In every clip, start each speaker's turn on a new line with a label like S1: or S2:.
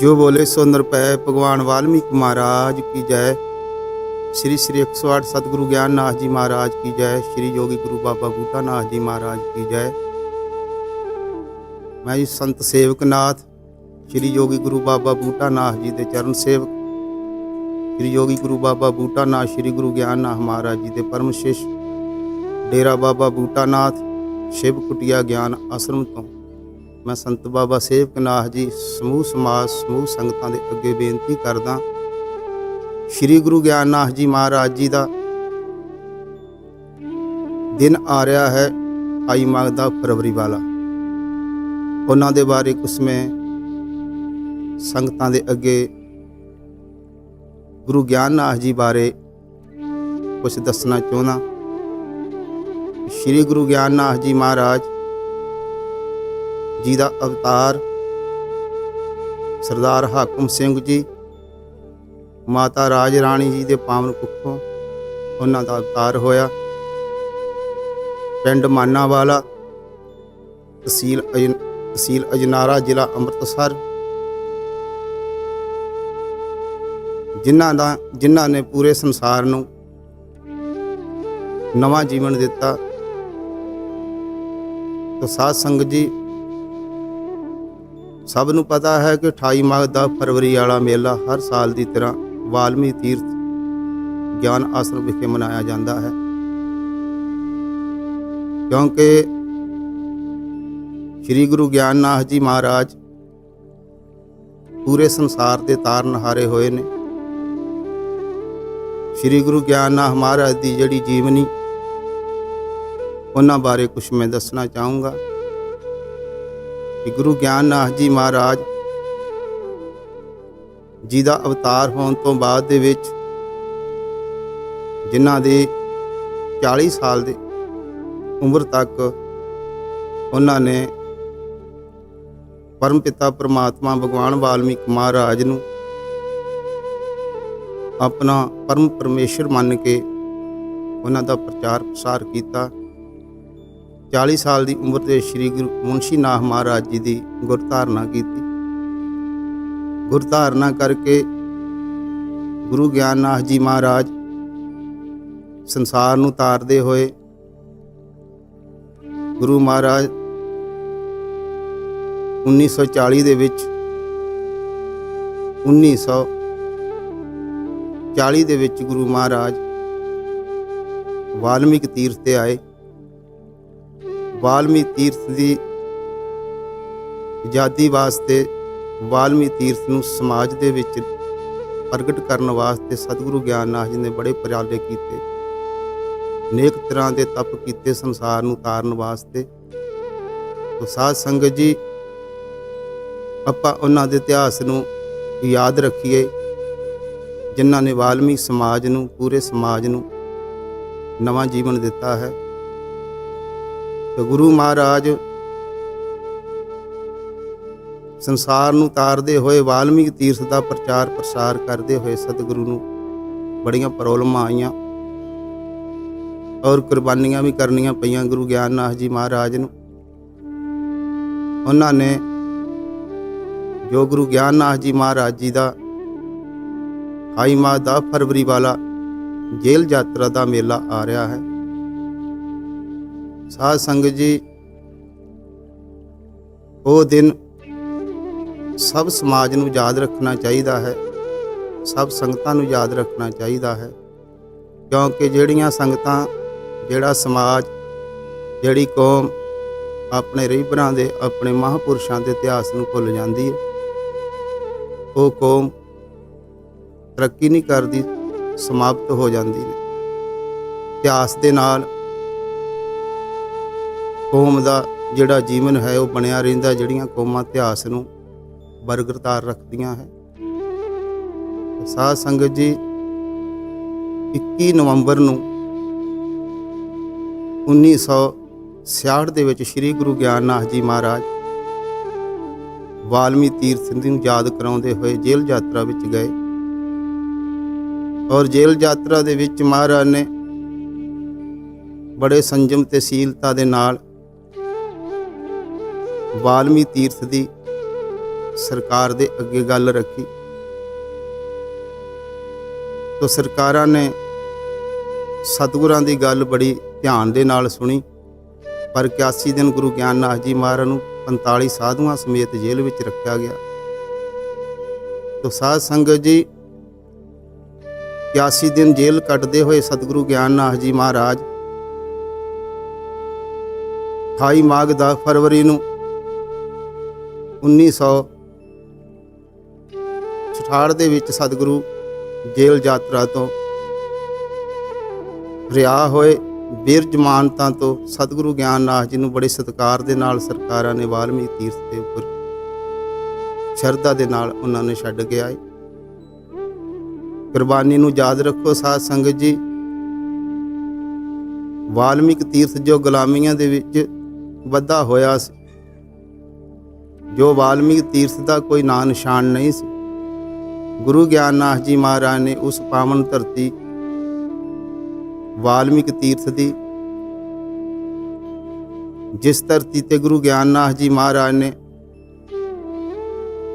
S1: ਜੋ ਬੋਲੇ ਸੋ ਨਿਰਪੈ ਭਗਵਾਨ ਵਾਲਮੀਕ ਮਹਾਰਾਜ ਕੀ ਜੈ। ਸ੍ਰੀ ਸ੍ਰੀ 108 ਸਤਿਗੁਰੂ ਗਿਆਨ ਨਾਥ ਜੀ ਮਹਾਰਾਜ ਕੀ ਜੈ, ਸ੍ਰੀ ਜੋਗੀ ਗੁਰੂ ਬਾਬਾ ਬੂਟਾ ਨਾਥ ਜੀ ਮਹਾਰਾਜ ਕੀ ਜੈ। ਮੈਂ ਜੀ ਸੰਤ ਸੇਵਕ ਨਾਥ, ਸ੍ਰੀ ਜੋਗੀ ਗੁਰੂ ਬਾਬਾ ਬੂਟਾ ਨਾਥ ਜੀ ਦੇ ਚਰਨ ਸੇਵਕ, ਸ੍ਰੀ ਜੋਗੀ ਗੁਰੂ ਬਾਬਾ ਬੂਟਾ ਨਾਥ ਸ੍ਰੀ ਗੁਰੂ ਗਿਆਨ ਨਾਥ ਮਹਾਰਾਜ ਜੀ ਦੇ ਪਰਮ ਸ਼ਿਸ਼, ਡੇਰਾ ਬਾਬਾ ਬੂਟਾ ਨਾਥ ਸ਼ਿਵ ਕੁਟਿਆ ਗਿਆਨ ਆਸ਼ਰਮ ਤੋਂ। ਮੈਂ ਸੰਤ ਬਾਬਾ ਸੇਵਕ ਨਾਥ ਜੀ ਸਮੂਹ ਸਮਾਜ ਸਮੂਹ ਸੰਗਤਾਂ ਦੇ ਅੱਗੇ ਬੇਨਤੀ ਕਰਦਾ ਸ੍ਰੀ ਗੁਰੂ ਗਿਆਨਨਾਥ ਜੀ ਮਹਾਰਾਜ ਜੀ ਦਾ ਦਿਨ ਆ ਰਿਹਾ ਹੈ ਆਈ ਮਾਘ ਦਾ ਫਰਵਰੀ ਵਾਲਾ। ਉਹਨਾਂ ਦੇ ਬਾਰੇ ਕੁਛ ਮੈਂ ਸੰਗਤਾਂ ਦੇ ਅੱਗੇ ਗੁਰੂ ਗਿਆਨਨਾਥ ਜੀ ਬਾਰੇ ਕੁਝ ਦੱਸਣਾ ਚਾਹੁੰਦਾ। ਸ੍ਰੀ ਗੁਰੂ ਗਿਆਨਨਾਥ ਜੀ ਮਹਾਰਾਜ ਜੀ ਦਾ ਅਵਤਾਰ ਸਰਦਾਰ ਹਾਕਮ ਸਿੰਘ ਜੀ, ਮਾਤਾ ਰਾਜ ਰਾਣੀ ਜੀ ਦੇ ਪਾਵਨ ਕੁੱਖੋਂ ਉਹਨਾਂ ਦਾ ਅਵਤਾਰ ਹੋਇਆ। ਪਿੰਡ ਮਾਨਾਵਾਲਾ, ਤਹਿਸੀਲ ਅਜਨ ਤਹਿਸੀਲ ਅਜਨਾਰਾ, ਜ਼ਿਲ੍ਹਾ ਅੰਮ੍ਰਿਤਸਰ। ਜਿਨ੍ਹਾਂ ਦਾ, ਜਿਨ੍ਹਾਂ ਨੇ ਪੂਰੇ ਸੰਸਾਰ ਨੂੰ ਨਵਾਂ ਜੀਵਨ ਦਿੱਤਾ। ਤਾਂ ਸਾਧ ਸੰਗਤ ਜੀ ਸਭ ਨੂੰ ਪਤਾ ਹੈ ਕਿ 28 ਮਾਘ ਦਾ ਫਰਵਰੀ ਵਾਲਾ ਮੇਲਾ ਹਰ ਸਾਲ ਦੀ ਤਰ੍ਹਾਂ ਵਾਲਮੀ ਤੀਰਥ ਗਿਆਨ ਆਸ਼ਰਮ ਵਿਖੇ ਮਨਾਇਆ ਜਾਂਦਾ ਹੈ। ਕਿਉਂਕਿ ਸ੍ਰੀ ਗੁਰੂ ਗਿਆਨਨਾਥ ਜੀ ਮਹਾਰਾਜ ਪੂਰੇ ਸੰਸਾਰ ਦੇ ਤਾਰਨਹਾਰੇ ਹੋਏ ਨੇ। ਸ੍ਰੀ ਗੁਰੂ ਗਿਆਨਨਾਥ ਮਹਾਰਾਜ ਦੀ ਜਿਹੜੀ ਜੀਵਨੀ, ਉਹਨਾਂ ਬਾਰੇ ਕੁਝ ਮੈਂ ਦੱਸਣਾ ਚਾਹੂੰਗਾ। ਕਿ ਗੁਰੂ ਗਿਆਨਨਾਥ ਜੀ ਮਹਾਰਾਜ ਜੀ ਦਾ ਅਵਤਾਰ ਹੋਣ ਤੋਂ ਬਾਅਦ ਦੇ ਵਿੱਚ ਜਿਨ੍ਹਾਂ ਦੇ 40 ਸਾਲ ਦੇ ਉਮਰ ਤੱਕ ਉਹਨਾਂ ਨੇ ਪਰਮ ਪਿਤਾ ਪ੍ਰਮਾਤਮਾ ਭਗਵਾਨ ਵਾਲਮੀਕ ਮਹਾਰਾਜ ਨੂੰ ਆਪਣਾ ਪਰਮ ਪਰਮੇਸ਼ਰ ਮੰਨ ਕੇ ਉਹਨਾਂ ਦਾ ਪ੍ਰਚਾਰ ਪ੍ਰਸਾਰ ਕੀਤਾ। 40 ਸਾਲ ਦੀ ਉਮਰ 'ਤੇ ਸ੍ਰੀ ਗੁਰੂ ਮੁਨਸ਼ੀ ਨਾਥ ਮਹਾਰਾਜ ਜੀ ਦੀ ਗੁਰਧਾਰਨਾ ਕੀਤੀ। ਗੁਰਧਾਰਨਾ ਕਰਕੇ ਗੁਰੂ ਗਿਆਨਨਾਥ ਜੀ ਮਹਾਰਾਜ ਸੰਸਾਰ ਨੂੰ ਤਾਰਦੇ ਹੋਏ ਗੁਰੂ ਮਹਾਰਾਜ 1940 ਦੇ ਵਿੱਚ 1940 ਦੇ ਵਿੱਚ ਗੁਰੂ ਮਹਾਰਾਜ ਵਾਲਮੀਕ ਤੀਰਥ ਤੇ ਆਏ। ਵਾਲਮੀ ਤੀਰਥ ਦੀ ਆਜ਼ਾਦੀ ਵਾਸਤੇ ਵਾਲਮੀ ਤੀਰਥ ਨੂੰ ਸਮਾਜ ਦੇ ਵਿੱਚ ਪ੍ਰਗਟ ਕਰਨ ਵਾਸਤੇ ਸਤਿਗੁਰੂ ਗਿਆਨਨਾਥ ਜੀ ਨੇ ਬੜੇ ਪ੍ਰਯਾਲੇ ਕੀਤੇ। ਨੇਕ ਤਰ੍ਹਾਂ ਦੇ ਤਪ ਕੀਤੇ ਸੰਸਾਰ ਨੂੰ ਤਾਰਨ ਵਾਸਤੇ। ਤੋ ਸਾਧ ਸੰਗਤ ਜੀ, ਆਪਾਂ ਉਹਨਾਂ ਦੇ ਇਤਿਹਾਸ ਨੂੰ ਯਾਦ ਰੱਖੀਏ, ਜਿਨ੍ਹਾਂ ਨੇ ਵਾਲਮੀ ਸਮਾਜ ਨੂੰ, ਪੂਰੇ ਸਮਾਜ ਨੂੰ ਨਵਾਂ ਜੀਵਨ ਦਿੱਤਾ ਹੈ। ਤੇ ਗੁਰੂ ਮਹਾਰਾਜ, ਸੰਸਾਰ ਨੂੰ ਤਾਰਦੇ ਹੋਏ ਵਾਲਮੀਕ ਤੀਰਥ ਦਾ ਪ੍ਰਚਾਰ ਪ੍ਰਸਾਰ ਕਰਦੇ ਹੋਏ ਸਤਿਗੁਰੂ ਨੂੰ ਬੜੀਆਂ ਪ੍ਰੋਬਲਮਾਂ ਆਈਆਂ ਔਰ ਕੁਰਬਾਨੀਆਂ ਵੀ ਕਰਨੀਆਂ ਪਈਆਂ ਗੁਰੂ ਗਿਆਨ ਨਾਥ ਜੀ ਮਹਾਰਾਜ ਨੂੰ। ਉਹਨਾਂ ਨੇ ਜੋ ਗੁਰੂ ਗਿਆਨ ਨਾਥ ਜੀ ਮਹਾਰਾਜ ਜੀ ਦਾ 28 ਮਾਹ ਦਾ ਫਰਵਰੀ ਵਾਲਾ ਜੇਲ੍ਹ ਯਾਤਰਾ ਦਾ ਮੇਲਾ ਆ ਰਿਹਾ ਹੈ ਸਾਧ ਸੰਗਤ ਜੀ, ਉਹ ਦਿਨ ਸਭ ਸਮਾਜ ਨੂੰ ਯਾਦ ਰੱਖਣਾ ਚਾਹੀਦਾ ਹੈ, ਸਭ ਸੰਗਤਾਂ ਨੂੰ ਯਾਦ ਰੱਖਣਾ ਚਾਹੀਦਾ ਹੈ, ਕਿਉਂਕਿ ਜਿਹੜੀਆਂ ਸੰਗਤਾਂ, ਜਿਹੜਾ ਸਮਾਜ, ਜਿਹੜੀ ਕੌਮ ਆਪਣੇ ਰਹਿਬਰਾਂ ਦੇ, ਆਪਣੇ ਮਹਾਪੁਰਸ਼ਾਂ ਦੇ ਇਤਿਹਾਸ ਨੂੰ ਭੁੱਲ ਜਾਂਦੀ ਹੈ। ਉਹ ਕੌਮ ਤਰੱਕੀ ਨਹੀਂ ਕਰਦੀ, ਸਮਾਪਤ ਹੋ ਜਾਂਦੀ ਨੇ ਇਤਿਹਾਸ ਦੇ ਨਾਲ ਕੌਮ ਦਾ ਜਿਹੜਾ ਜੀਵਨ ਹੈ, ਉਹ ਬਣਿਆ ਰਹਿੰਦਾ ਜਿਹੜੀਆਂ ਕੌਮਾਂ ਇਤਿਹਾਸ ਨੂੰ ਬਰਕਰਾਰ ਰੱਖਦੀਆਂ ਹੈ। ਸਾਧ ਸੰਗਤ ਜੀ 21 ਨਵੰਬਰ ਨੂੰ 1966 ਦੇ ਵਿੱਚ ਸ੍ਰੀ ਗੁਰੂ ਗਿਆਨਨਾਥ ਜੀ ਮਹਾਰਾਜ ਵਾਲਮੀ ਤੀਰਥ ਨੂੰ ਯਾਦ ਕਰਾਉਂਦੇ ਹੋਏ ਜੇਲ੍ਹ ਯਾਤਰਾ ਵਿੱਚ ਗਏ। ਔਰ ਜੇਲ੍ਹ ਯਾਤਰਾ ਦੇ ਵਿੱਚ ਮਹਾਰਾਜ ਨੇ ਬੜੇ ਸੰਜਮ ਤੇ ਸੀਲਤਾ ਦੇ ਨਾਲ ਵਾਲਮੀ ਤੀਰਥ ਦੀ ਸਰਕਾਰ ਦੇ ਅੱਗੇ ਗੱਲ ਰੱਖੀ। ਤੋ ਸਰਕਾਰਾਂ ਨੇ ਸਤਿਗੁਰਾਂ ਦੀ ਗੱਲ ਬੜੀ ਧਿਆਨ ਦੇ ਨਾਲ ਸੁਣੀ। ਪਰ 81 ਦਿਨ ਗੁਰੂ ਗਿਆਨਨਾਥ ਜੀ ਮਹਾਰਾਜ ਨੂੰ 45 ਸਾਧੂਆਂ ਸਮੇਤ ਜੇਲ੍ਹ ਵਿੱਚ ਰੱਖਿਆ ਗਿਆ। ਤੋ ਸਾਧ ਸੰਗਤ ਜੀ 81 ਦਿਨ ਜੇਲ੍ਹ ਕੱਟਦੇ ਹੋਏ ਸਤਿਗੁਰੂ ਗਿਆਨਨਾਥ ਜੀ ਮਹਾਰਾਜ 28 ਮਾਘ ਦਾ ਫਰਵਰੀ ਨੂੰ 1966 ਦੇ ਵਿੱਚ ਸਤਿਗੁਰੂ ਜੇਲ ਯਾਤਰਾ ਤੋਂ ਰਿਆ ਹੋਏ ਵੀਰ ਜਮਾਨਤਾਂ ਤੋਂ ਸਤਿਗੁਰੂ ਗਿਆਨ ਨਾਥ ਜੀ ਨੂੰ ਬੜੇ ਸਤਿਕਾਰ ਦੇ ਨਾਲ ਸਰਕਾਰਾਂ ਨੇ ਵਾਲਮੀਕ ਤੀਰਥ ਦੇ ਉੱਪਰ ਸ਼ਰਧਾ ਦੇ ਨਾਲ ਉਹਨਾਂ ਨੇ ਛੱਡ ਕੇ ਆਏ। ਕੁਰਬਾਨੀ ਨੂੰ ਯਾਦ ਰੱਖੋ ਸਾਧ ਸੰਗਤ ਜੀ। ਵਾਲਮੀਕ ਤੀਰਥ ਜੋ ਗੁਲਾਮੀਆਂ ਦੇ ਵਿੱਚ ਵੱਧਾ ਹੋਇਆ ਸੀ ਜੋ ਵਾਲਮੀਕ ਤੀਰਥ ਦਾ ਕੋਈ ਨਾਂ ਨਿਸ਼ਾਨ ਨਹੀਂ ਸੀ। ਗੁਰੂ ਗਿਆਨਨਾਥ ਜੀ ਮਹਾਰਾਜ ਨੇ ਉਸ ਪਾਵਨ ਧਰਤੀ ਵਾਲਮੀਕ ਤੀਰਥ ਦੀ, ਜਿਸ ਧਰਤੀ ਤੇ ਗੁਰੂ ਗਿਆਨਨਾਥ ਜੀ ਮਹਾਰਾਜ ਨੇ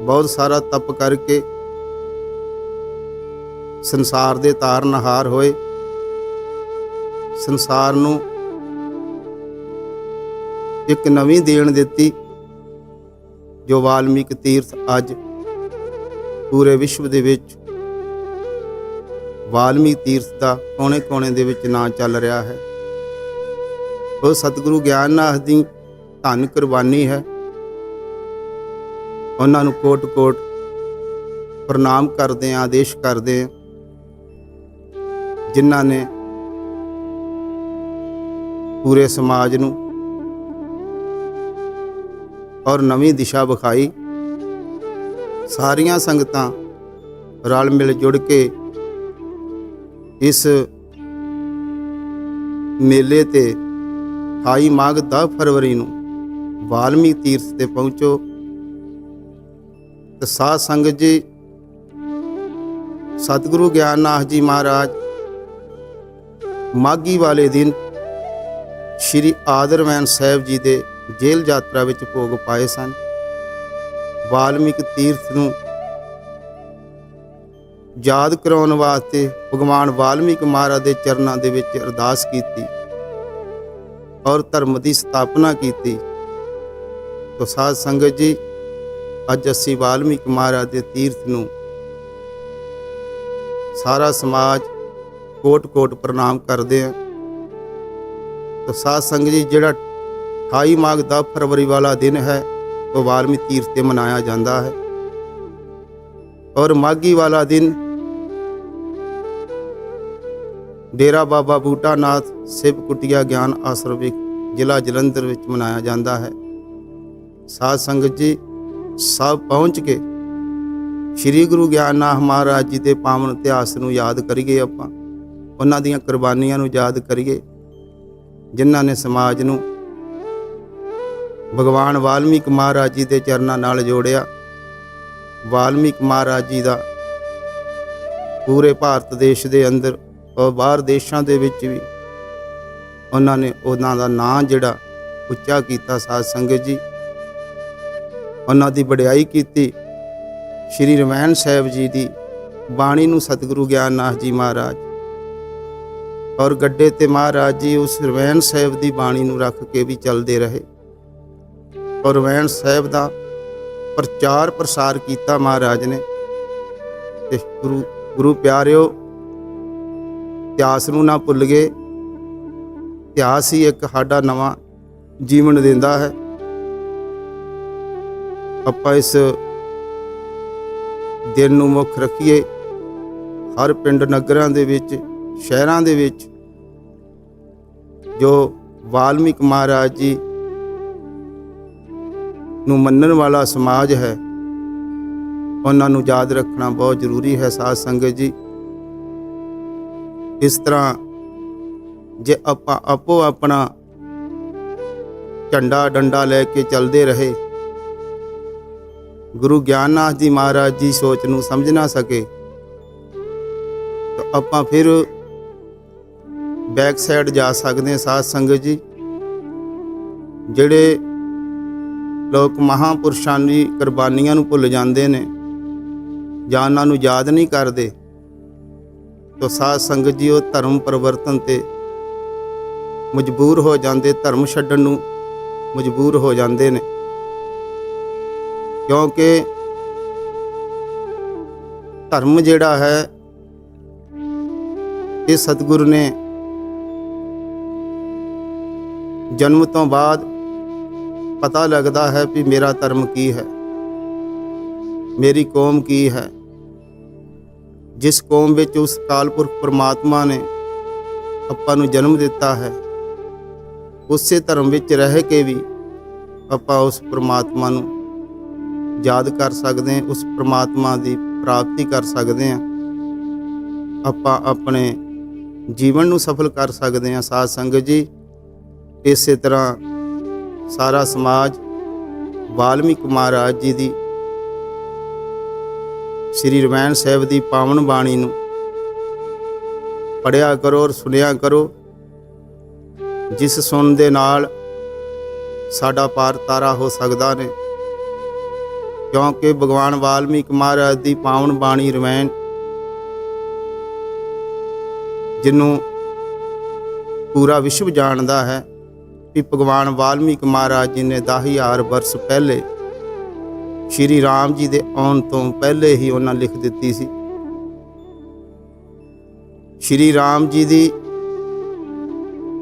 S1: ਬਹੁਤ ਸਾਰਾ ਤਪ ਕਰਕੇ ਸੰਸਾਰ ਦੇ ਤਾਰ ਨਹਾਰ ਹੋਏ, ਸੰਸਾਰ ਨੂੰ ਇੱਕ ਨਵੀਂ ਦੇਣ ਦਿੱਤੀ। ਜੋ ਵਾਲਮੀਕ ਤੀਰਥ ਅੱਜ ਪੂਰੇ ਵਿਸ਼ਵ ਦੇ ਵਿੱਚ ਵਾਲਮੀਕ ਤੀਰਥ ਦਾ ਕੋਨੇ-ਕੋਨੇ ਦੇ ਵਿੱਚ ਨਾਂ ਚੱਲ ਰਿਹਾ ਹੈ। ਉਹ ਸਤਿਗੁਰੂ ਗਿਆਨਨਾਥ ਦੀ ਧੰਨ ਕੁਰਬਾਨੀ ਹੈ। ਉਹਨਾਂ ਨੂੰ ਕੋਟ-ਕੋਟ ਪ੍ਰਣਾਮ ਕਰਦੇ ਆਂ ਆਦੇਸ਼ ਕਰਦੇ ਆਂ ਜਿਨ੍ਹਾਂ ਨੇ ਪੂਰੇ ਸਮਾਜ ਨੂੰ ਔਰ ਨਵੀਂ ਦਿਸ਼ਾ ਵਿਖਾਈ। ਸਾਰੀਆਂ ਸੰਗਤਾਂ ਰਲ ਮਿਲ ਜੁੜ ਕੇ ਇਸ ਮੇਲੇ ਤੇ 28 ਮਾਘ 10 ਫਰਵਰੀ ਨੂੰ ਵਾਲਮੀਕ ਤੀਰਥ ਤੇ ਪਹੁੰਚੋ। ਤੇ ਸਾਧ ਸੰਗਤ ਜੀ, ਸਤਿਗੁਰੂ ਗਿਆਨਨਾਥ ਜੀ ਮਹਾਰਾਜ ਮਾਗੀ ਵਾਲੇ ਦਿਨ ਸ਼੍ਰੀ ਆਦਰਵੈਨ ਸਾਹਿਬ ਜੀ ਦੇ ਜੇਲ੍ਹ ਯਾਤਰਾ ਵਿੱਚ ਭੋਗ ਪਾਏ ਸਨ। ਵਾਲਮੀਕ ਤੀਰਥ ਨੂੰ ਯਾਦ ਕਰਾਉਣ ਵਾਸਤੇ ਭਗਵਾਨ ਵਾਲਮੀਕ ਮਹਾਰਾਜ ਦੇ ਚਰਨਾਂ ਦੇ ਵਿੱਚ ਅਰਦਾਸ ਕੀਤੀ ਔਰ ਧਰਮ ਦੀ ਸਥਾਪਨਾ ਕੀਤੀ। ਤੋ ਸਾਧ ਸੰਗਤ ਜੀ, ਅੱਜ ਅਸੀਂ ਵਾਲਮੀਕ ਮਹਾਰਾਜ ਦੇ ਤੀਰਥ ਨੂੰ ਸਾਰਾ ਸਮਾਜ ਕੋਟ-ਕੋਟ ਪ੍ਰਣਾਮ ਕਰਦੇ ਆ ਤੋ ਸਾਧ ਸੰਗਤ ਜੀ, ਜਿਹੜਾ 28 ਮਾਘ ਦਾ ਫਰਵਰੀ ਵਾਲਾ ਦਿਨ ਹੈ, ਉਹ ਵਾਲਮੀਕ ਤੀਰਥ ਤੇ ਮਨਾਇਆ ਜਾਂਦਾ ਹੈ। ਔਰ ਮਾਗੀ ਵਾਲਾ ਦਿਨ ਡੇਰਾ ਬਾਬਾ ਬੂਟਾ ਨਾਥ ਸਿਵ ਕੁਟਿਆ ਗਿਆਨ ਆਸ਼ਰਮ ਵਿੱਚ, ਜ਼ਿਲ੍ਹਾ ਜਲੰਧਰ ਵਿੱਚ ਮਨਾਇਆ ਜਾਂਦਾ ਹੈ। ਸਾਧ ਸੰਗਤ ਜੀ, ਸਭ ਪਹੁੰਚ ਕੇ ਸ੍ਰੀ ਗੁਰੂ ਗਿਆਨਨਾਥ ਮਹਾਰਾਜ ਜੀ ਦੇ ਪਾਵਨ ਇਤਿਹਾਸ ਨੂੰ ਯਾਦ ਕਰੀਏ ਆਪਾਂ। ਉਹਨਾਂ ਦੀਆਂ ਕੁਰਬਾਨੀਆਂ ਨੂੰ ਯਾਦ ਕਰੀਏ, ਜਿਨ੍ਹਾਂ ਨੇ ਸਮਾਜ ਨੂੰ ਭਗਵਾਨ ਵਾਲਮੀਕ ਮਹਾਰਾਜ ਜੀ ਦੇ ਚਰਨਾਂ ਨਾਲ ਜੋੜਿਆ। ਵਾਲਮੀਕ ਮਹਾਰਾਜ ਜੀ ਦਾ ਪੂਰੇ ਭਾਰਤ ਦੇਸ਼ ਦੇ ਅੰਦਰ ਔਰ ਬਾਹਰ ਦੇਸ਼ਾਂ ਦੇ ਵਿੱਚ ਵੀ ਉਹਨਾਂ ਨੇ ਉਹਨਾਂ ਦਾ ਨਾਂ ਜਿਹੜਾ ਉੱਚਾ ਕੀਤਾ ਸਾਧ ਸੰਗਤ ਜੀ। ਉਹਨਾਂ ਦੀ ਵਡਿਆਈ ਕੀਤੀ ਸ਼੍ਰੀ ਰਮੈਣ ਸਾਹਿਬ ਜੀ ਦੀ ਬਾਣੀ ਨੂੰ ਸਤਿਗੁਰੂ ਗਿਆਨਨਾਥ ਜੀ ਮਹਾਰਾਜ ਔਰ ਗੱਡੇ ਤੇ ਮਹਾਰਾਜ ਜੀ ਉਸ ਰਮੈਣ ਸਾਹਿਬ ਦੀ ਬਾਣੀ ਨੂੰ ਰੱਖ ਕੇ ਵੀ ਚੱਲਦੇ ਰਹੇ। ਗੁਰਵੈਣ ਸਾਹਿਬ ਦਾ ਪ੍ਰਚਾਰ ਪ੍ਰਸਾਰ ਕੀਤਾ ਮਹਾਰਾਜ ਨੇ। ਤੇ ਗੁਰੂ ਗੁਰੂ ਪਿਆਰਿਓ, ਇਤਿਹਾਸ ਨੂੰ ਨਾ ਭੁੱਲ ਗਏ। ਇਤਿਹਾਸ ਹੀ ਇੱਕ ਸਾਡਾ ਨਵਾਂ ਜੀਵਨ ਦਿੰਦਾ ਹੈ। ਆਪਾਂ ਇਸ ਦਿਨ ਨੂੰ ਮੁੱਖ ਰੱਖੀਏ। ਹਰ ਪਿੰਡ ਨਗਰਾਂ ਦੇ ਵਿੱਚ, ਸ਼ਹਿਰਾਂ ਦੇ ਵਿੱਚ, ਜੋ ਵਾਲਮੀਕ ਮਹਾਰਾਜ ਜੀ ਨੂੰ ਮੰਨਣ ਵਾਲਾ ਸਮਾਜ ਹੈ। ਉਹਨਾਂ ਨੂੰ ਯਾਦ ਰੱਖਣਾ ਬਹੁਤ ਜ਼ਰੂਰੀ ਹੈ ਸਾਧ ਸੰਗਤ ਜੀ। ਇਸ ਤਰ੍ਹਾਂ ਜੇ ਆਪਾਂ ਆਪੋ ਆਪਣਾ ਝੰਡਾ ਡੰਡਾ ਲੈ ਕੇ ਚੱਲਦੇ ਰਹੇ, ਗੁਰੂ ਗਿਆਨਨਾਥ ਜੀ ਮਹਾਰਾਜ ਜੀ ਸੋਚ ਨੂੰ ਸਮਝ ਨਾ ਸਕੇ, ਤਾਂ ਆਪਾਂ ਫਿਰ ਬੈਕ ਸਾਈਡ ਜਾ ਸਕਦੇ ਹਾਂ ਸਾਧ ਸੰਗਤ ਜੀ, ਜਿਹੜੇ ਲੋਕ ਮਹਾਪੁਰਸ਼ਾਂ ਦੀ ਕੁਰਬਾਨੀਆਂ ਨੂੰ ਭੁੱਲ ਜਾਂਦੇ ਨੇ ਜਾਂ ਉਹਨਾਂ ਨੂੰ ਯਾਦ ਨਹੀਂ ਕਰਦੇ, ਤੋ ਸਾਧ ਸੰਗਤ ਜੀ ਉਹ ਧਰਮ ਪਰਿਵਰਤਨ ਤੇ ਮਜਬੂਰ ਹੋ ਜਾਂਦੇ, ਧਰਮ ਛੱਡਣ ਨੂੰ ਮਜਬੂਰ ਹੋ ਜਾਂਦੇ ਨੇ। ਕਿਉਂਕਿ ਧਰਮ ਜਿਹੜਾ ਹੈ, ਇਹ ਸਤਿਗੁਰੂ ਨੇ ਜਨਮ ਤੋਂ ਬਾਅਦ ਪਤਾ ਲੱਗਦਾ ਹੈ ਵੀ ਮੇਰਾ ਧਰਮ ਕੀ ਹੈ। ਮੇਰੀ ਕੌਮ ਕੀ ਹੈ। ਜਿਸ ਕੌਮ ਵਿੱਚ ਉਸ ਕਾਲਪੁਰਖ ਪਰਮਾਤਮਾ ਨੇ ਆਪਾਂ ਨੂੰ ਜਨਮ ਦਿੱਤਾ ਹੈ, ਉਸੇ ਧਰਮ ਵਿੱਚ ਰਹਿ ਕੇ ਵੀ ਆਪਾਂ ਉਸ ਪਰਮਾਤਮਾ ਨੂੰ ਯਾਦ ਕਰ ਸਕਦੇ ਹਾਂ, ਉਸ ਪਰਮਾਤਮਾ ਦੀ ਪ੍ਰਾਪਤੀ ਕਰ ਸਕਦੇ ਹਾਂ। ਆਪਾਂ ਆਪਣੇ ਜੀਵਨ ਨੂੰ ਸਫਲ ਕਰ ਸਕਦੇ ਹਾਂ, ਸਾਧ ਸੰਗਤ ਜੀ। ਇਸੇ ਤਰ੍ਹਾਂ ਸਾਰਾ ਸਮਾਜ ਵਾਲਮੀਕ ਮਹਾਰਾਜ ਜੀ ਦੀ ਸ੍ਰੀ ਰਵੈਣ ਸਾਹਿਬ ਦੀ ਪਾਵਨ ਬਾਣੀ ਨੂੰ ਪੜਿਆ ਕਰੋ ਔਰ ਸੁਣਿਆ ਕਰੋ। ਜਿਸ ਸੁਣਨ ਦੇ ਨਾਲ ਸਾਡਾ ਪਾਰ ਤਾਰਾ ਹੋ ਸਕਦਾ ਨੇ। ਕਿਉਂਕਿ ਭਗਵਾਨ ਵਾਲਮੀਕ ਮਹਾਰਾਜ ਦੀ ਪਾਵਨ ਬਾਣੀ ਰਵੈਣ ਜਿਹਨੂੰ ਪੂਰਾ ਵਿਸ਼ਵ ਜਾਣਦਾ ਹੈ। ਵੀ ਭਗਵਾਨ ਵਾਲਮੀਕ ਮਹਾਰਾਜ ਜੀ ਨੇ 10000 ਵਰਸ ਪਹਿਲੇ ਸ਼੍ਰੀ ਰਾਮ ਜੀ ਦੇ ਆਉਣ ਤੋਂ ਪਹਿਲੇ ਹੀ ਉਹਨਾਂ ਲਿਖ ਦਿੱਤੀ ਸੀ। ਸ਼੍ਰੀ ਰਾਮ ਜੀ ਦੀ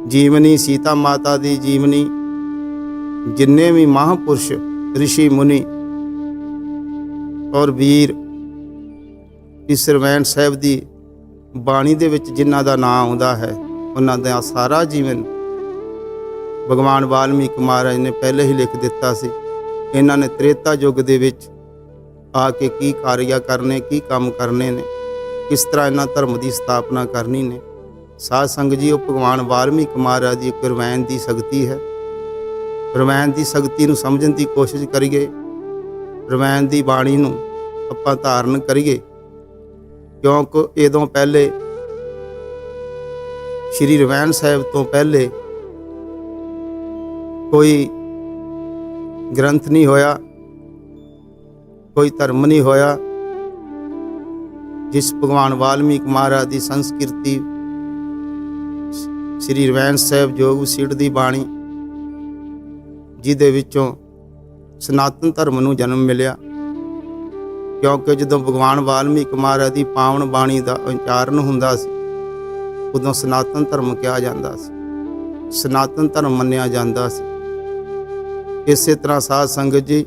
S1: ਜੀਵਨੀ, ਸੀਤਾ ਮਾਤਾ ਦੀ ਜੀਵਨੀ, ਜਿੰਨੇ ਵੀ ਮਹਾਪੁਰਸ਼ ઋષਿ ਮੁਨੀ ਔਰ ਵੀਰ ਇਸ ਰਮਾਇਣ ਸਾਹਿਬ ਦੀ ਬਾਣੀ ਦੇ ਵਿੱਚ ਜਿਨ੍ਹਾਂ ਦਾ ਨਾਮ ਆਉਂਦਾ ਹੈ, ਉਹਨਾਂ ਦਾ ਸਾਰਾ ਜੀਵਨ ਭਗਵਾਨ ਵਾਲਮੀਕ ਮਹਾਰਾਜ ਨੇ ਪਹਿਲੇ ਹੀ ਲਿਖ ਦਿੱਤਾ ਸੀ, ਇਹਨਾਂ ਨੇ ਤ੍ਰੇਤਾ ਯੁੱਗ ਦੇ ਵਿੱਚ ਆ ਕੇ ਕੀ ਕਾਰਿਆ ਕਰਨੇ, ਕੀ ਕੰਮ ਕਰਨੇ ਨੇ, ਕਿਸ ਤਰ੍ਹਾਂ ਇਹਨਾਂ ਧਰਮ ਦੀ ਸਥਾਪਨਾ ਕਰਨੀ ਨੇ। ਸਾਧ ਸੰਗਤ ਜੀ ਉਹ ਭਗਵਾਨ ਵਾਲਮੀਕ ਮਹਾਰਾਜ ਦੀ ਇੱਕ ਰਮਾਇਣ ਦੀ ਸ਼ਕਤੀ ਹੈ। ਰਮਾਇਣ ਦੀ ਸ਼ਕਤੀ ਨੂੰ ਸਮਝਣ ਦੀ ਕੋਸ਼ਿਸ਼ ਕਰੀਏ, ਰਮਾਇਣ ਦੀ ਬਾਣੀ ਨੂੰ ਆਪਾਂ ਧਾਰਨ ਕਰੀਏ, ਕਿਉਂਕਿ ਇਦੋਂ ਪਹਿਲੇ ਸ਼੍ਰੀ ਰਮਾਇਣ ਸਾਹਿਬ ਤੋਂ ਪਹਿਲੇ ਕੋਈ ਗ੍ਰੰਥ ਨਹੀਂ ਹੋਇਆ, ਕੋਈ ਧਰਮ ਨਹੀਂ ਹੋਇਆ, ਜਿਸ ਭਗਵਾਨ ਵਾਲਮੀਕ ਮਹਾਰਾਜ ਦੀ ਸੰਸਕ੍ਰਿਤੀ, ਸ੍ਰੀ ਰਵੈਣ ਸਾਹਿਬ ਜੋਗ ਸੀਟ ਦੀ ਬਾਣੀ, ਜਿਹਦੇ ਵਿੱਚੋਂ ਸਨਾਤਨ ਧਰਮ ਨੂੰ ਜਨਮ ਮਿਲਿਆ। ਕਿਉਂਕਿ ਜਦੋਂ ਭਗਵਾਨ ਵਾਲਮੀਕ ਮਹਾਰਾਜ ਦੀ ਪਾਵਨ ਬਾਣੀ ਦਾ ਉਚਾਰਨ ਹੁੰਦਾ ਸੀ, ਉਦੋਂ ਸਨਾਤਨ ਧਰਮ ਕਿਹਾ ਜਾਂਦਾ ਸੀ। ਸਨਾਤਨ ਧਰਮ ਮੰਨਿਆ ਜਾਂਦਾ ਸੀ। ਇਸੇ ਤਰ੍ਹਾਂ ਸਾਧ ਸੰਗਤ ਜੀ,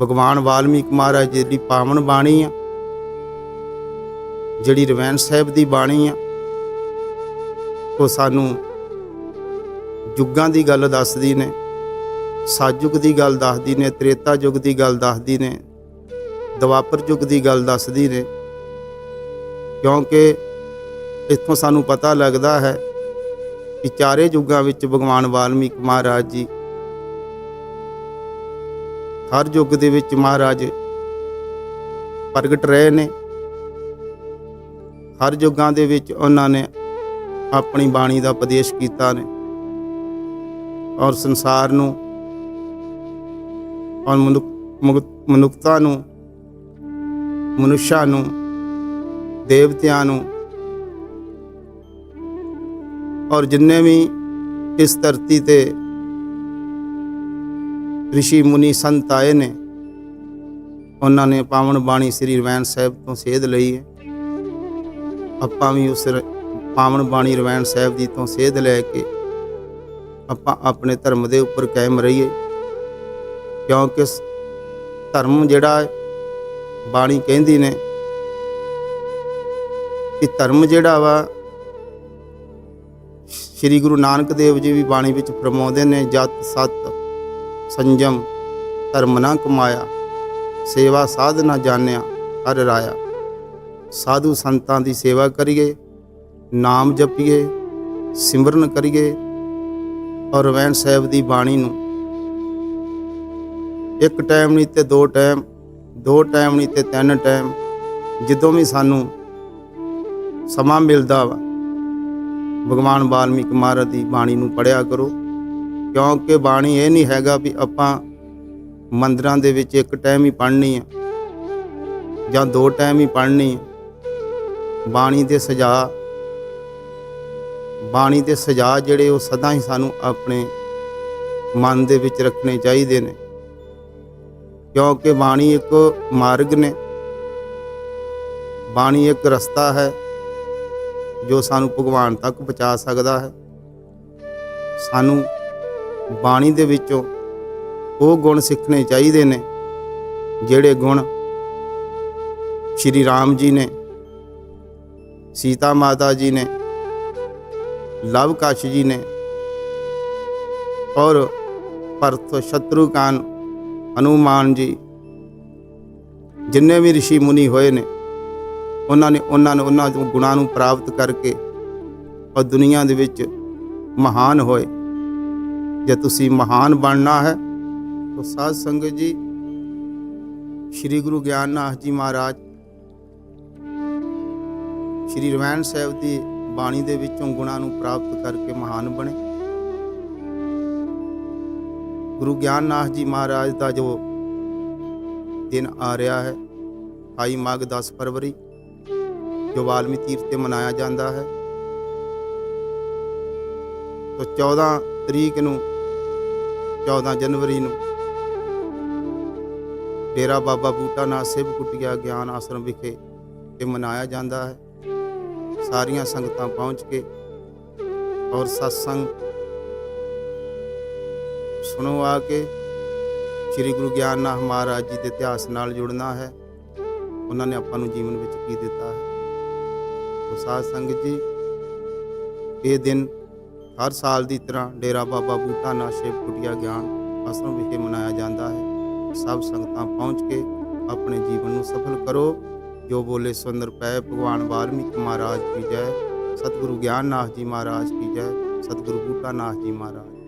S1: ਭਗਵਾਨ ਵਾਲਮੀਕ ਮਹਾਰਾਜ ਜੀ ਦੀ ਪਾਵਨ ਬਾਣੀ ਆ, ਜਿਹੜੀ ਰਵੈਣ ਸਾਹਿਬ ਦੀ ਬਾਣੀ ਆ, ਉਹ ਸਾਨੂੰ ਯੁੱਗਾਂ ਦੀ ਗੱਲ ਦੱਸਦੀ ਨੇ ਸਾਜੁਗ ਦੀ ਗੱਲ ਦੱਸਦੀ ਨੇ, ਤ੍ਰੇਤਾ ਯੁੱਗ ਦੀ ਗੱਲ ਦੱਸਦੀ ਨੇ, ਦਵਾਪਰ ਯੁੱਗ ਦੀ ਗੱਲ ਦੱਸਦੀ ਨੇ, ਕਿਉਂਕਿ ਇੱਥੋਂ ਸਾਨੂੰ ਪਤਾ ਲੱਗਦਾ ਹੈ ਕਿ ਚਾਰੇ ਯੁੱਗਾਂ ਵਿੱਚ ਭਗਵਾਨ ਵਾਲਮੀਕ ਮਹਾਰਾਜ ਜੀ ਹਰ ਯੁੱਗ ਦੇ ਵਿੱਚ ਮਹਾਰਾਜ ਪ੍ਰਗਟ ਰਹੇ ਨੇ। ਹਰ ਯੁੱਗਾਂ ਦੇ ਵਿੱਚ ਉਹਨਾਂ ਨੇ ਆਪਣੀ ਬਾਣੀ ਦਾ ਉਪਦੇਸ਼ ਕੀਤਾ ਨੇ ਔਰ ਸੰਸਾਰ ਨੂੰ ਔਰ ਮਨੁੱਖ ਮਨੁੱਖਤਾ ਨੂੰ ਮਨੁੱਖਾਂ ਨੂੰ, ਦੇਵਤਿਆਂ ਨੂੰ ਔਰ ਜਿੰਨੇ ਵੀ ਇਸ ਧਰਤੀ ਤੇ ઋષਿ ਮੁਨੀ ਸੰਤ ਆਏ ਨੇ। ਉਹਨਾਂ ਨੇ ਪਾਵਨ ਬਾਣੀ ਸ੍ਰੀ ਰਵੈਣ ਸਾਹਿਬ ਤੋਂ ਸੇਧ ਲਈ ਹੈ। ਆਪਾਂ ਵੀ ਉਸ ਪਾਵਨ ਬਾਣੀ ਰਵੈਣ ਸਾਹਿਬ ਜੀ ਤੋਂ ਸੇਧ ਲੈ ਕੇ ਆਪਾਂ ਆਪਣੇ ਧਰਮ ਦੇ ਉੱਪਰ ਕਾਇਮ ਰਹੀਏ। ਕਿਉਂਕਿ ਧਰਮ ਜਿਹੜਾ ਬਾਣੀ ਕਹਿੰਦੀ ਨੇ ਕਿ ਧਰਮ ਜਿਹੜਾ ਵਾ, ਸ੍ਰੀ ਗੁਰੂ ਨਾਨਕ ਦੇਵ ਜੀ ਵੀ ਬਾਣੀ ਵਿੱਚ ਫਰਮਾਉਂਦੇ ਨੇ, ਜਤ ਸਤ ਸੰਜਮ, ਧਰਮ ਨਾ ਕਮਾਇਆ, ਸੇਵਾ ਸਾਧ ਨਾ ਜਾਣਿਆ, ਹਰ ਰਾਇਆ। ਸਾਧੂ ਸੰਤਾਂ ਦੀ ਸੇਵਾ ਕਰੀਏ, ਨਾਮ ਜਪੀਏ, ਸਿਮਰਨ ਕਰੀਏ, ਔਰ ਰਵੈਣ ਸਾਹਿਬ ਦੀ ਬਾਣੀ ਨੂੰ। ਇੱਕ ਟਾਈਮ ਨਹੀਂ ਤੇ ਦੋ ਟਾਈਮ ਦੋ ਟਾਈਮ ਨਹੀਂ ਤੇ ਤਿੰਨ ਟਾਈਮ, ਜਦੋਂ ਵੀ ਸਾਨੂੰ ਸਮਾਂ ਮਿਲਦਾ ਵਾ, ਭਗਵਾਨ ਵਾਲਮੀਕ ਮਹਾਰਾਜ ਦੀ ਬਾਣੀ ਨੂੰ ਪੜਿਆ ਕਰੋ। ਕਿਉਂਕਿ ਬਾਣੀ ਇਹ ਨਹੀਂ ਹੈਗਾ ਵੀ ਆਪਾਂ ਮੰਦਰਾਂ ਦੇ ਵਿੱਚ ਇੱਕ ਟਾਈਮ ਹੀ ਪੜ੍ਹਨੀ ਆ ਜਾਂ ਦੋ ਟਾਈਮ ਹੀ ਪੜ੍ਹਨੀ ਆ। ਬਾਣੀ ਦੇ ਸਜਾ, ਬਾਣੀ ਦੇ ਸਜਾ ਜਿਹੜੇ ਉਹ ਸਦਾ ਹੀ ਸਾਨੂੰ ਆਪਣੇ ਮਨ ਦੇ ਵਿੱਚ ਰੱਖਣੇ ਚਾਹੀਦੇ ਨੇ। ਕਿਉਂਕਿ ਬਾਣੀ ਇੱਕ ਮਾਰਗ ਨੇ, ਬਾਣੀ ਇੱਕ ਰਸਤਾ ਹੈ ਜੋ ਸਾਨੂੰ ਭਗਵਾਨ ਤੱਕ ਪਹੁੰਚਾ ਸਕਦਾ ਹੈ। ਸਾਨੂੰ ਬਾਣੀ ਦੇ ਵਿੱਚੋਂ ਉਹ ਗੁਣ ਸਿੱਖਣੇ ਚਾਹੀਦੇ ਨੇ, ਜਿਹੜੇ ਗੁਣ ਸ਼੍ਰੀ ਰਾਮ ਜੀ ਨੇ, ਸੀਤਾ ਮਾਤਾ ਜੀ ਨੇ, ਲਵ ਕਾਸ਼ ਜੀ ਨੇ ਔਰ ਭਰਤ ਸ਼ਤਰੂਕਾਨ ਹਨੂਮਾਨ ਜੀ, ਜਿੰਨੇ ਵੀ ઋષਿ ਮੁਨੀ ਹੋਏ ਨੇ, ਉਹਨਾਂ ਨੇ ਉਹਨਾਂ ਨੇ ਉਹਨਾਂ ਤੋਂ ਗੁਣਾਂ ਨੂੰ ਪ੍ਰਾਪਤ ਕਰਕੇ ਔਰ ਦੁਨੀਆ ਦੇ ਵਿੱਚ ਮਹਾਨ ਹੋਏ। ਜੇ ਤੁਸੀਂ ਮਹਾਨ ਬਣਨਾ ਹੈ, ਤਾਂ ਸਾਧ ਸੰਗਤ ਜੀ, ਸ੍ਰੀ ਗੁਰੂ ਗਿਆਨ ਨਾਥ ਜੀ ਮਹਾਰਾਜ, ਸ੍ਰੀ ਰਮੈਣ ਸਾਹਿਬ ਦੀ ਬਾਣੀ ਦੇ ਵਿੱਚੋਂ ਗੁਣਾਂ ਨੂੰ ਪ੍ਰਾਪਤ ਕਰਕੇ ਮਹਾਨ ਬਣੇ। ਗੁਰੂ ਗਿਆਨ ਨਾਥ ਜੀ ਮਹਾਰਾਜ ਦਾ ਜੋ ਦਿਨ ਆ ਰਿਹਾ ਹੈ 28 ਮਾਘ 10 ਫਰਵਰੀ, ਜੋ ਵਾਲਮੀ ਤੀਰਥ ਤੇ ਮਨਾਇਆ ਜਾਂਦਾ ਹੈ, ਤੋਂ 14 ਤਰੀਕ ਨੂੰ 14 ਜਨਵਰੀ ਨੂੰ ਡੇਰਾ ਬਾਬਾ ਬੂਟਾ ਨਾਥ ਸਿਵ ਕੁਟਿਆ ਗਿਆਨ ਆਸ਼ਰਮ ਵਿਖੇ ਇਹ ਮਨਾਇਆ ਜਾਂਦਾ ਹੈ। ਸਾਰੀਆਂ ਸੰਗਤਾਂ ਪਹੁੰਚ ਕੇ ਔਰ ਸਤਸੰਗ ਸੁਣੋ ਆ ਕੇ ਸ੍ਰੀ ਗੁਰੂ ਗਿਆਨਨਾਥ ਮਹਾਰਾਜ ਜੀ ਦੇ ਇਤਿਹਾਸ ਨਾਲ ਜੁੜਨਾ ਹੈ। ਉਹਨਾਂ ਨੇ ਆਪਾਂ ਨੂੰ ਜੀਵਨ ਵਿੱਚ ਕੀ ਦਿੱਤਾ ਹੈ? ਤੋ ਸਾਧ ਸੰਗਤ ਜੀ, ਇਹ ਦਿਨ ਹਰ ਸਾਲ ਦੀ ਤਰ੍ਹਾਂ ਡੇਰਾ ਬਾਬਾ ਬੂਟਾ ਨਾਥ ਸ਼ਿਵ ਕੁਟਿਆ ਗਿਆਨ ਅਸਰੋਂ ਵਿਖੇ ਮਨਾਇਆ ਜਾਂਦਾ ਹੈ। ਸਭ ਸੰਗਤਾਂ ਪਹੁੰਚ ਕੇ ਆਪਣੇ ਜੀਵਨ ਨੂੰ ਸਫਲ ਕਰੋ। ਜੋ ਬੋਲੇ ਸੁੰਦਰ ਪੈ, ਭਗਵਾਨ ਵਾਲਮੀਕ ਮਹਾਰਾਜ ਕੀ ਜੈ। ਸਤਿਗੁਰੂ ਗਿਆਨ ਨਾਥ ਜੀ ਮਹਾਰਾਜ ਕੀ ਜੈ। ਸਤਿਗੁਰੂ ਬੂਟਾ ਨਾਥ ਜੀ ਮਹਾਰਾਜ।